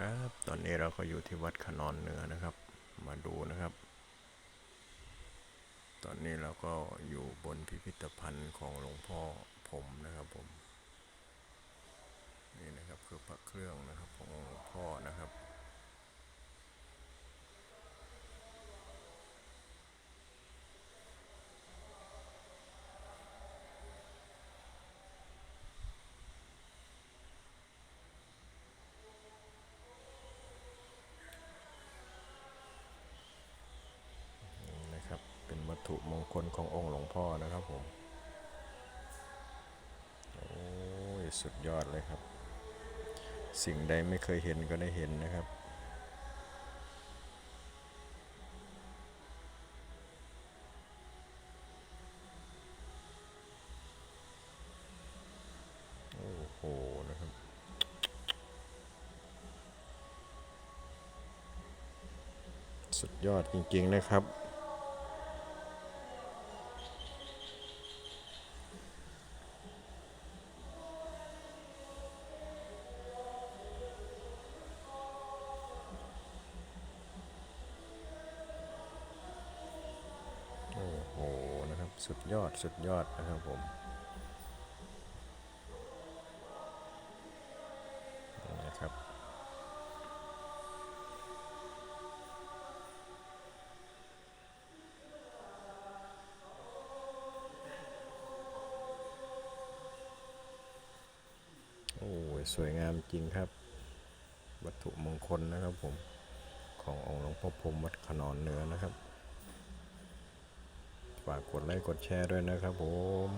ครับ ตอนนี้เราก็อยู่ที่วัดขนอนเหนือนะครับ มาดูนะครับ ตอนนี้เราก็อยู่บนพิพิธภัณฑ์ของหลวงพ่อผมนะครับผม นี่นะครับคือพระเครื่องนะครับของหลวงพ่อนะครับ นี่นะครับ เป็นวัต ถุมงคลขององค์หลวงพ่อนะครับผม โอ้ย สุดยอดเลยครับ สิ่งใดไม่เคยเห็นก็ได้เห็นนะครับโอ้โหนะครับ สุดยอดจริงๆนะครับ สุดยอดสุดยอดนะครับผมนะครับโอ้ยสวยงามจริงครับ วัตถุมงคลนะครับผมขององค์หลวงพ่อพรมวัดขนอนเหนือนะครับ ฝากกดไลค์กดแชร์ด้วยนะครับผม